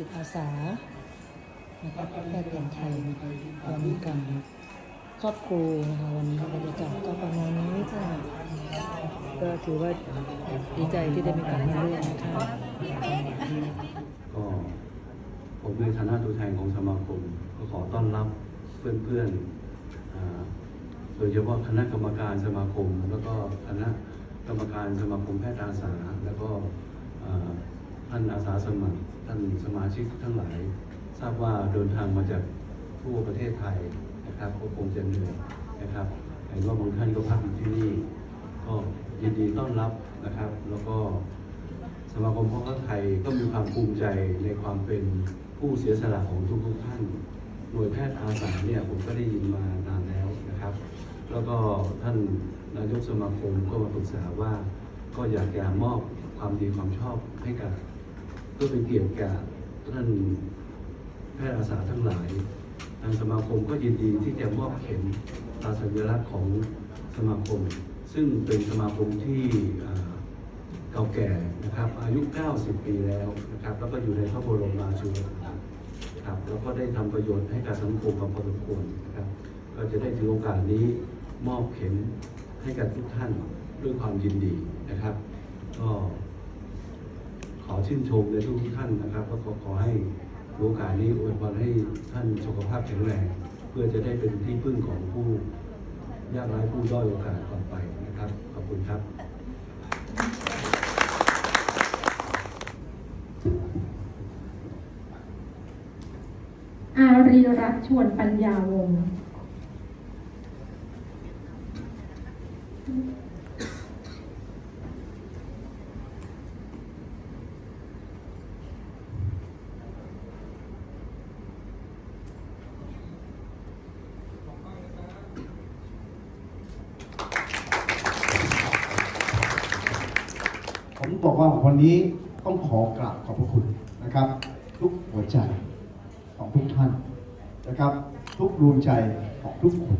จิตอาสานะครับแพทย์แผนไทยรวมกันครอบครัวนะคะวันนี้บรรยากาศก็ประมาณนี้ค่ะก็ถือว่าดีใจที่ได้มีกาสมาร่วมนะคะก็ผมในฐานะตัวแทนของสมาคม ก็ขอต้อนรับเพื่อนๆโดยเฉพาะคณะกรรมการสมาคม แล้วก็คณะกรรมการสมาคมแพทย์อาสา แล้วก็ท่านอาสาสมัคร ท่านสมาชิกทั้งหลาย ทราบว่าเดินทางมาจากทั่วประเทศไทยนะครับก็คงจะเหนื่อยนะครับเห็นว่าบางท่านก็พักอยู่ที่นี่ ก็ยินดีต้อนรับนะครับ แล้วก็สมาคมพ่อค้าไทยก็มีความภูมิใจในความเป็นผู้เสียสละของทุกๆท่านหน่วยแพทย์อาสาเนี่ยผมก็ได้ยินมานานแล้วนะครับ แล้วก็ท่านนายกสมาคมก็มาปรึกษาว่า ก็อยากจะมอบความดีความชอบให้กับ เพื่อเป็นเกียรติแก่ท่านแพทย์อาสาทั้งหลาย ทางสมาคมก็ยินดีที่จะมอบเข็มตราสัญลักษณ์ของสมาคม ซึ่งเป็นสมาคมที่เก่าแก่นะครับอายุ 90 ปีแล้วนะครับแล้วก็อยู่ในพระบรมราชูปถัมภ์ครับแล้วก็ได้ทำประโยชน์ให้กับสังคมมาพอสมควรนะครับก็จะได้ถือโอกาสนี้มอบเข็มให้กับทุกท่านด้วยความยินดีนะครับก็ ขอชื่นชมในทุกท่านนะครับแล้วก็ขอให้โอกาสนี้อวยพรให้ท่านสุขภาพแข็งแรง เพื่อจะได้เป็นที่พึ่งของผู้ยากไร้ผู้ด้อยโอกาสต่อไปนะครับ ขอบคุณครับ อารีรัตชวนปัญญาวงศ์ ผมบอกว่าวั นนี้ต้องขอกราบขอบพระคุณนะครับ ทุกหัวใจของทุกท่านนะครับ ทุกดวงใจของทุกคน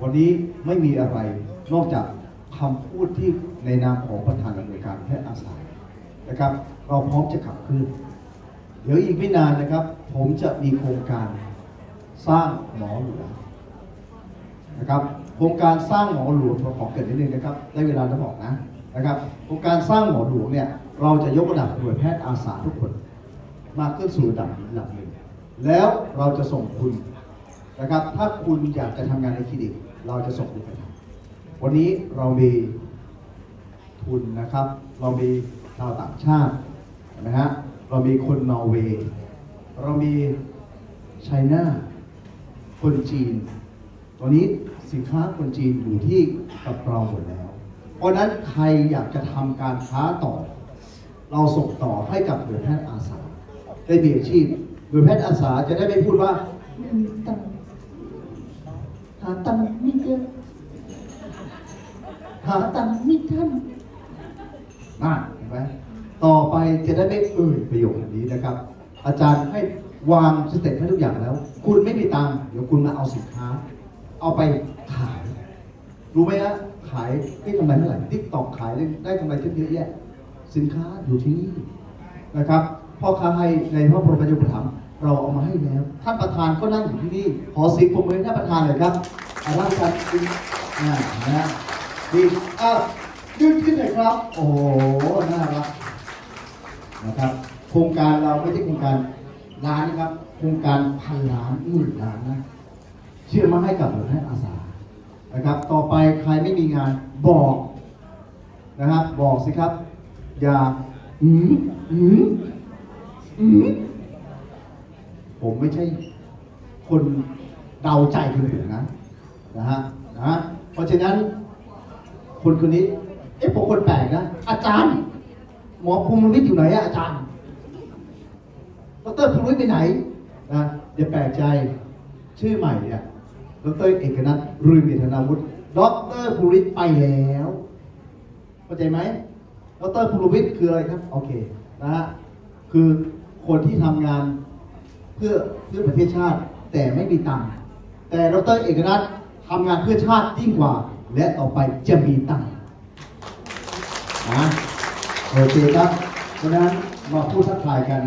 วันนี้ไม่มีอะไรนอกจากคำพูดที่ในนามของประธานอำนวยการแพทย์อาสานะครับ เราพร้อมจะขับเคลื่อนเดี๋ยวอีกไม่นานนะครับ ผมจะมีโครงการสร้างหมอหลวงนะครับ โครงการสร้างหมอหลวงขอเกิดนิดนึงนะครับ ได้เวลาจะบอกนะ นะครับโครงการสร้างหมอหลวงเนี่ยเราจะยกระดับหน่วยแพทย์อาสาทุกคน มาขึ้นสู่ระดับระดับหนึ่งแล้วเราจะส่งคุณนะครับ ถ้าคุณอยากจะทำงานในคลินิก เราจะส่งคุณไปทำวันนี้เรามีทุนนะครับ เรามีชาวต่างชาตินะฮะเรามีคนนอร์เวย์เรามีไชน่าคนจีน ตอนนี้สินค้าคนจีนอยู่ที่กับเราหมดแล้ว เพราะฉะนั้นใครอยากจะทำการค้าต่อ เราส่งต่อให้กับหน่วยแพทย์อาสาได้มีอาชีพหน่วยแพทย์อาสาจะได้ไม่พูดว่าไม่มีตังค์หาตังค์ไม่เจอหาตังค์ไม่ทันน่าเห็นไหมต่อไปจะได้ไม่เอ่ยประโยคนี้นะครับ อาจารย์ให้วางสเต็ปให้ทุกอย่างแล้ว คุณไม่มีตังค์เดี๋ยวคุณมาเอาสินค้า เอาไปขาย รู้ไหมฮะ ขายได้กำไรเท่าไหร่ทิกตอกขายได้ได้กำไรเยอะแยะ สินค้าอยู่ที่นี่นะครับพ่อค้าให้ในพระบรมราชูปถัมภ์เราเอามาให้แล้ว ท่านประธานก็นั่งอยู่ที่นี่ ขอเสิงผมเลยท่านประธานเลยครับอาราชการคุณอ่านะดีอะยืนขึ้นหน่อยครับ โอ้โหน่ารักนะครับ โครงการเราไม่ใช่โครงการล้านนะครับ โครงการพันล้านหมื่นล้านนะ เชื่อมาให้กับหน่วยแพทย์อาสา นะครับ ต่อไปใครไม่มีงานบอกนะครับ บอกสิครับ อย่าอืมอืมอืมผมไม่ใช่คนเดาใจคนอื่นนะนะฮะนะฮะเพราะฉะนั้น คนคนนี้เอ๊ะผมคนแปลกนะ อาจารย์ หมอภูมิวิทย์อยู่ไหนอะอาจารย์ดรภูมิวิทย์ไปไหนนะอย่าแปลกใจชื่อใหม่เนี่ย ดรเอกนัทรุยเมธนาวุฒิดรภูริศไปแล้วเข้าใจไหมดรภูริวิทย์คืออะไรครับ โอเคนะฮะคือคนที่ทำงานเพื่อเพื่อประเทศชาติ แต่ไม่มีตังค์แต่ดรเอกนัททำงานเพื่อชาติยิ่งกว่า และต่อไปจะมีตังค์นะโอเคครับเพราะนั้นมาพูดทักทายกัน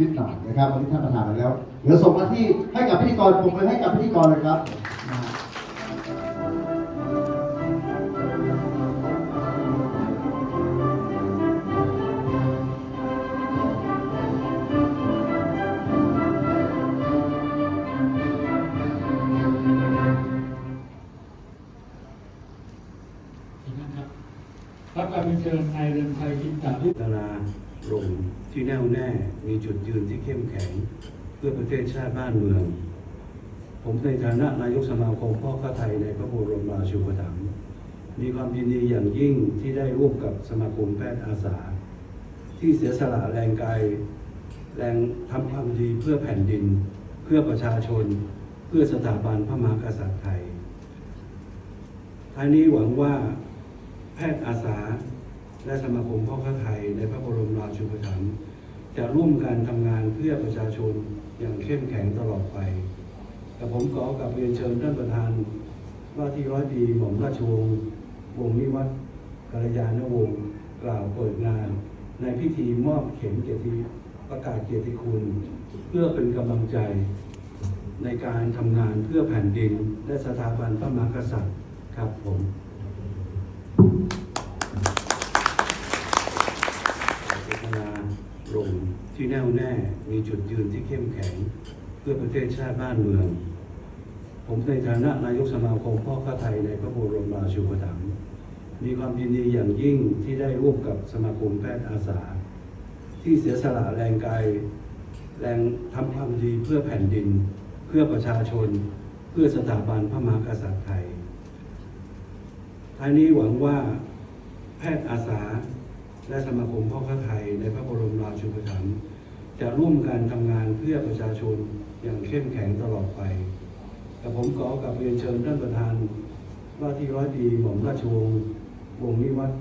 นิดหน่อยนะครับวันนี้ท่านประธานไปแล้ว เดี๋ยวส่งมาที่ให้กับพิธีกรปรบมือให้กับพิธีกรเลยครับนะฮะอีกนะครับรับการเป็นเชิญนายเรืองไทยกินตาที่ดาราลง ที่แน่วแน่ มีจุดยืนที่เข้มแข็ง เพื่อประเทศชาติบ้านเมือง ผมในฐานะนายกสมาคมพ่อค้าไทยในพระบรมราชูปถัมภ์มีความยินดีอย่างยิ่งที่ได้ร่วมกับสมาคมแพทย์อาสา ที่เสียสละแรงกายแรงทำความดีเพื่อแผ่นดิน เพื่อประชาชน เพื่อสถาบันพระมหากษัตริย์ไทยท้ายนี้หวังว่าแพทย์อาสา และสมาคมพ่อค้าไทยในพระบรมราชูปถัมภ์จะร่วมกันทำงานเพื่อประชาชนอย่างเข้มแข็งตลอดไปแต่ผมขอกลับเรียนเชิญท่านประธาน ว่าที่ร้อยดีหม่อมราชวงศ์วงศ์นิวัฒน์กัลยาณวงศ์กล่าวเปิดงาน ในพิธีมอบเข็มเกียรติประกาศเกียรติคุณ เพื่อเป็นกำลังใจ ในการทำงานเพื่อแผ่นดินและสถาบันพระมหากษัตริย์ครับผม แน่วแน่ มีจุดยืนที่เข้มแข็ง เพื่อประเทศชาติบ้านเมือง ผมในฐานะนายกสมาคมพ่อค้าไทยในพระบรมราชูปถัมภ์มีความยินดีอย่างยิ่งที่ได้ร่วมกับสมาคมแพทย์อาสา ที่เสียสละแรงกายแรงทำความดีเพื่อแผ่นดิน เพื่อประชาชน เพื่อสถาบันพระมหากษัตริย์ไทยท้ายนี้หวังว่าแพทย์อาสา และสมาคมพ่อค้าไทยในพระบรมราชูปถัมภ์ จะร่วมกันทำงานเพื่อประชาชนอย่างเข้มแข็งตลอดไป แต่ผมขอกลับเรียนเชิญท่านประธาน ว่าที่ร้อยดีหม่อมราชวงศ์วงนิวัฒน์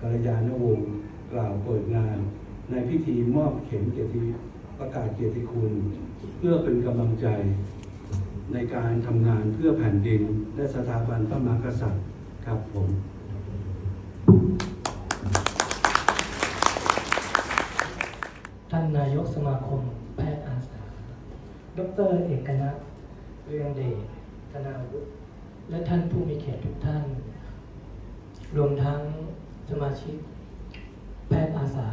กัลยาณวงศ์กล่าวเปิดงาน ในพิธีมอบเข็มเกียรติประกาศเกียรติคุณ เพื่อเป็นกำลังใจ ในการทำงานเพื่อแผ่นดินและสถาบันพระมหากษัตริย์ครับผม กสมาคมแพทย์อาสา ดรเอกนัทเรืองเดชธนาวุฒิและท่านผู้มีเกียรติทุกท่าน รวมทั้งสมาชิกแพทย์อาสา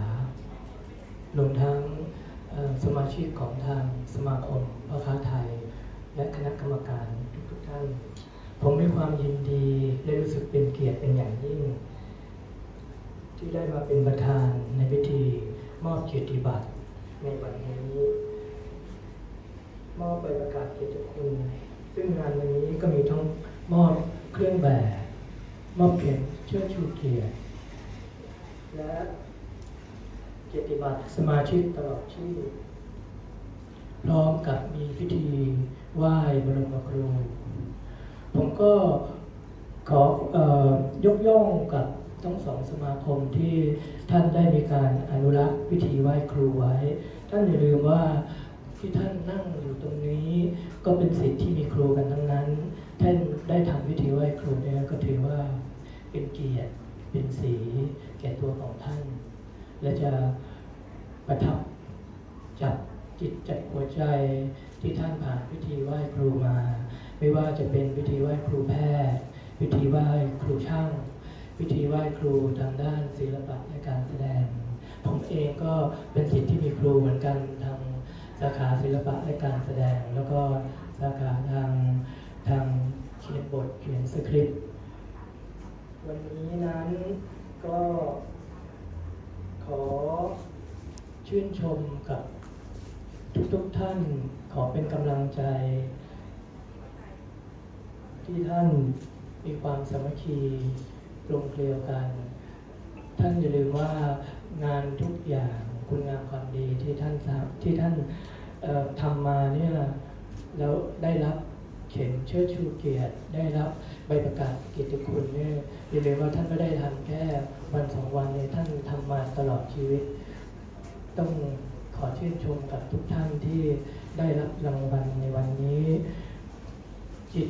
รวมทั้งสมาชิกของทางสมาคมพ่อค้าไทย และคณะกรรมการทุกๆท่าน ผมมีความยินดีและรู้สึกเป็นเกียรติเป็นอย่างยิ่ง ที่ได้มาเป็นประธานในพิธีมอบเกียรติบัตร ในวันนี้ มอบใบประกาศเกียรติคุณ ซึ่งงานวันนี้ก็มีทั้งมอบเครื่องแบบ มอบเข็มเชิดชูเกียรติ และเกียรติบัตรสมาชิกตลอดชีพพร้อมกับมีพิธีไหว้บรมครู ผมก็ขอออยกย่องกับ ทั้งสองสมาคมที่ท่านได้มีการอนุรักษ์พิธีไหว้ครูไว้ ท่านอย่าลืมว่าที่ท่านนั่งอยู่ตรงนี้ ก็เป็นสิทธิ์ที่มีครูกันทั้งนั้น ท่านได้ทำพิธีไหว้ครูเนี่ยก็ถือว่าเป็นเกียรติเป็นสีแก่ตัวของท่าน และจะประทับจับจิตจับหัวใจที่ท่านผ่านพิธีไหว้ครูมา ไม่ว่าจะเป็นพิธีไหว้ครูแพทย์พิธีไหว้ครูช่าง พิธีไหว้ครูทางด้านศิลปะและการแสดง ผมเองก็เป็นศิษย์ที่มีครูเหมือนกันทางสาขาศิลปะและการแสดง แล้วก็สาขาทางทางเขียนบทเขียนสคริปต์วันนี้นั้นก็ขอชื่นชมกับทุกๆท่านขอเป็นกำลังใจ ที่ท่านมีความสามัคคี ลมเกลียวกัน ท่านอย่าลืมว่างานทุกอย่างคุณงามความดีที่ท่านทำที่ท่านทำมาเนี่ยแล้วได้รับเข็มเชิดชูเกียรติได้รับใบประกาศเกียรติคุณเนี่ยอย่าลืมว่าท่านไม่ได้ทำแค่วันสองวันเลยท่านทำมาตลอดชีวิต ต้องขอชื่นชมกับทุกท่านที่ได้รับรางวัลในวันนี้ จิต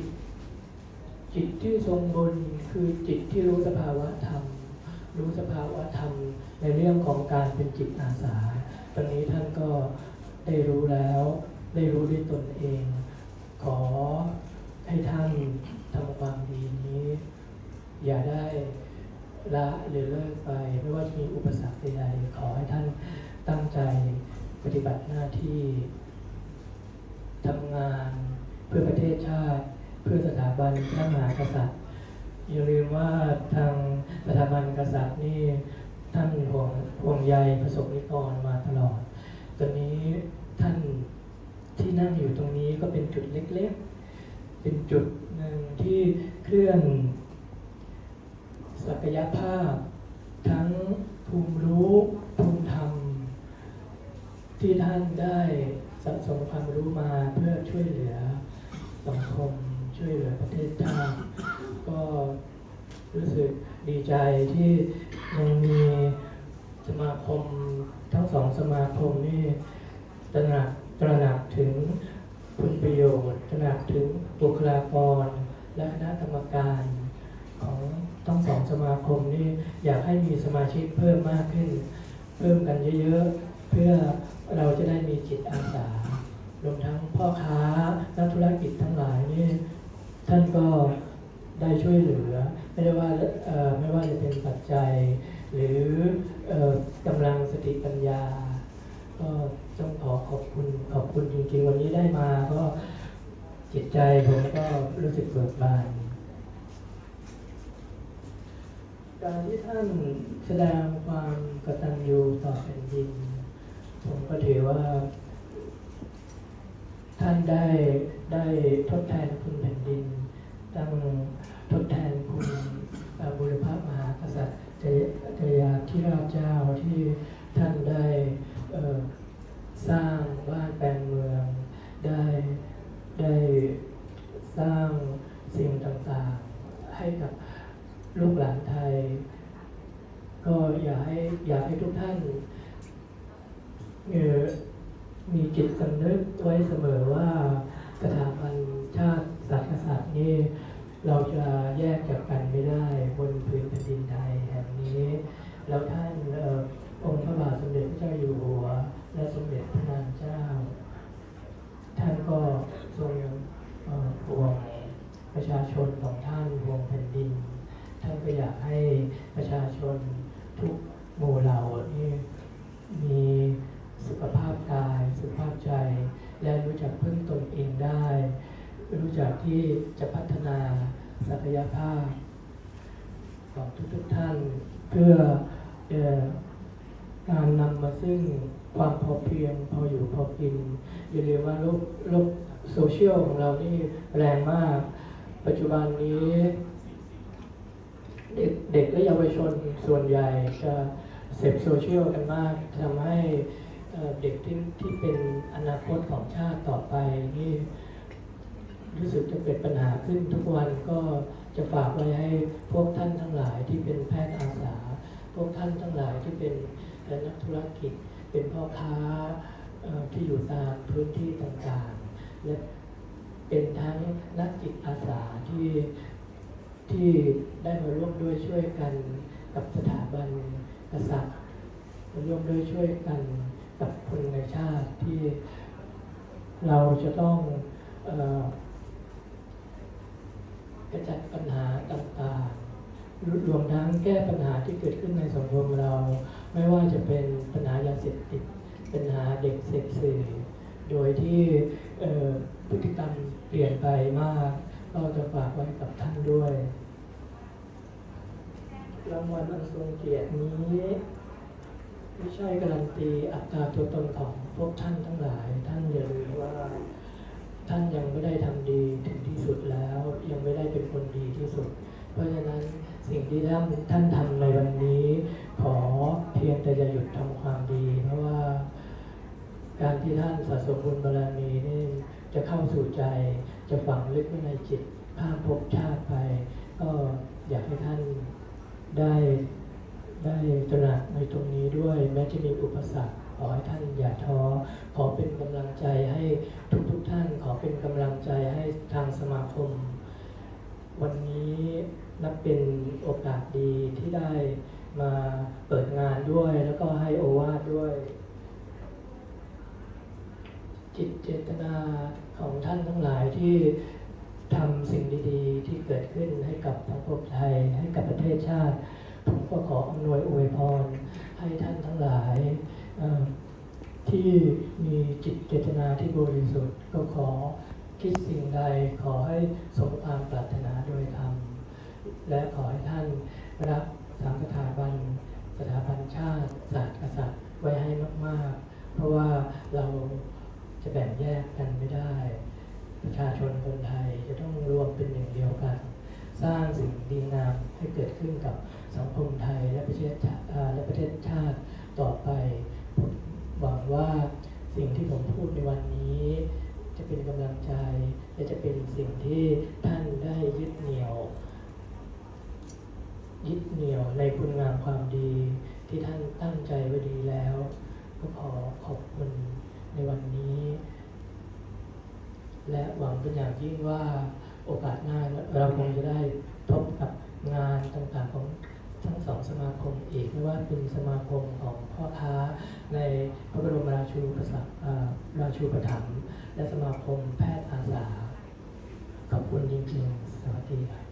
จิตที่ทรงบุญคือจิตที่รู้สภาวะธรรม รู้สภาวะธรรม ในเรื่องของการเป็นจิตอาสา ตอนนี้ท่านก็ได้รู้แล้ว ได้รู้ด้วยตนเอง ขอให้ท่านทำความดีนี้ อย่าได้ละหรือเลิกไป ไม่ว่าจะมีอุปสรรคใดๆขอให้ท่านตั้งใจปฏิบัติหน้าที่ทำงานเพื่อประเทศชาติ เพื่อสถาบันพระมหากษัตริย์อย่าลืมว่าทางสถาบันกษัตริย์นี่ท่านห่วงห่วงใยประสบนิกรมาตลอดตอนนี้ท่านที่นั่งอยู่ตรงนี้ก็เป็นจุดเล็กๆ เป็นจุดหนึ่งที่เคลื่อนศักยภาพ ทั้งภูมิรู้ภูมิธรรม ที่ท่านได้สะสมความรู้มาเพื่อช่วยเหลือสังคม ช่วยเหลือประเทศชาติก็รู้สึกดีใจที่ยังมีสมาคมทั้งสองสมาคมนี่ตระหนักตระหนักถึงผลประโยชน์ตระหนักถึงบุคลากร และคณะกรรมการของทั้งสองสมาคมนี่อยากให้มีสมาชิกเพิ่มมากขึ้น เพิ่มกันเยอะๆ เพื่อเราจะได้มีจิตอาสารวมทั้งพ่อค้านักธุรกิจทั้งหลายนี่ ท่านก็ได้ช่วยเหลือ ไม่ได้ว่าไม่ว่าจะเป็นปัจจัย หรือเอ่อกำลังสติปัญญา ก็ต้องขอขอบคุณขอบคุณจริง ๆ วันนี้ได้มาก็จิตใจผมก็รู้สึกเบิกบานการที่ท่านแสดงความกตัญญูต่อแผ่นดิน ผมก็ถือว่า ท่านได้ได้ทดแทนคุณแผ่นดินตั้งทดแทนคุณบุรพมหากษัตริย์เจยเจยาธิราชเจ้าที่ท่านได้สร้างบ้านแปลงเมือง ได้ได้สร้างสิ่งต่างๆ ให้กับลูกหลานไทย ก็อยากให้อยากให้ทุกท่านเออ มีจิตสำนึกไว้เสมอว่าสถาบันชาติศาสตร์กษัตริย์นี่เราจะแยกจากกันไม่ได้บนพื้นแผ่นดินไทยแห่งนี้ แล้วท่านอองค์พระบาทสมเด็จพระเจ้าอยู่หัว และสมเด็จพระนางเจ้า ท่านก็ทรงเอ่อห่วงประชาชนของท่านห่วงแผ่นดิน ท่านก็อยากให้ประชาชนทุกหมู่เหล่านี่มีสุขภาพกาย สุขภาพใจ และรู้จักพึ่งตนเองได้ รู้จักที่จะพัฒนาศักยภาพ ของ ทุกท่านเพื่อเออการนำมาซึ่งความพอเพียงพออยู่พอกินอย่าลืมว่าโลกโลกโซเชียลของเรานี่แรงมาก ปัจจุบันนี้ เด็กเด็กและเยาวชนส่วนใหญ่จะเสพโซเชียลกันมากทำให้เด็กที่ที่เป็นอนาคตของชาติต่อไปนี่รู้สึกจะเป็นปัญหาขึ้นทุกวันก็ จะฝากไว้ให้พวกท่านทั้งหลายที่เป็นแพทย์อาสา พวกท่านทั้งหลายที่เป็นนักธุรกิจ เป็นพ่อค้าที่อยู่ตามพื้นที่ต่างๆ และเป็นทั้งนักจิตอาสาที่ที่ได้มาร่วมด้วยช่วยกันกับสถาบันกษัตริย์มาร่วมด้วยช่วยกันกับคนในชาติที่เราจะต้องอ อกระจัดปัญหาต่างๆ รวมทั้งแก้ปัญหาที่เกิดขึ้นในสังคมเรา ไม่ว่าจะเป็นปัญหายาเสพติด ปัญหาเด็กเสพสื่อ โดยที่พฤติกรรมเปลี่ยนไปมาก ก็จะฝากไว้กับท่านด้วยรางวัลอันทรงเกียรตินี้ ไม่ใช่การันตีอัตราตัวตนของพวกท่านทั้งหลาย ท่านอย่าลืมว่า ท่านยังไม่ได้ทำดีถึงที่สุดแล้ว ยังไม่ได้เป็นคนดีที่สุด เพราะฉะนั้นสิ่งที่ท่านท่านทำในวันนี้ ขอเพียงแต่จะหยุดทำความดี เพราะว่า การที่ท่านสะสมบุญบารมีนี่จะเข้าสู่ใจ จะฝังลึกไว้ในจิตข้ามภพชาติไป ก็อยากให้ท่านได้ได้ตระหนักในตรงนี้ด้วย แม้จะมีอุปสรรคขอให้ท่านอย่าท้อขอเป็นกำลังใจให้ทุกๆทท่าน ขอเป็นกำลังใจให้ทางสมาคม วัน นี้นับเป็นโอกาสดีที่ได้มาเปิดงานด้วย แล้วก็ให้โอวาทด้วย จิตเจตนาของท่านทั้งหลายที่ทำสิ่งดีๆ ที่เกิดขึ้นให้กับสังคมไทย ให้กับประเทศชาติ ผมก็ขออำนวยอวยพร ให้ท่านทั้งหลายที่มีจิตเจตนาที่บริสุทธิ์ก็ขอคิดสิ่งใดขอให้สมความปรารถนาโดยธรรม และขอให้ท่าน รับสามสถาบัน สถาบันชาติศาสตร์กษัตริย์ไว้ให้มากๆ เพราะว่าเราจะแบ่งแยกกันไม่ได้ ประชาชนคนไทยจะต้องรวมเป็นหนึ่งเดียวกัน สร้างสิ่งดีงามให้เกิดขึ้นกับสังคมไทยและประเทศชาอ่าและประเทศชาติต่อไปผมหวังว่าสิ่งที่ผมพูดในวันนี้ จะเป็นกำลังใจและจะเป็นสิ่งที่ท่านได้ยึดเหนี่ยว ยึดเหนี่ยวในคุณงามความดี ที่ท่านตั้งใจไว้ดีแล้ว ก็ขอขอบคุณในวันนี้ และหวังเป็นอย่างยิ่งว่าโอกาสหน้าเราคงจะได้พบกับงานต่างๆของทั้งสองสมาคมอีกไม่ว่าเป็นสมาคมของพ่อค้าในพระบรมราชูปสักอ่าราชูปถัมภ์และสมาคมแพทย์อาสาขอบคุณจริงๆ สวัสดีครับ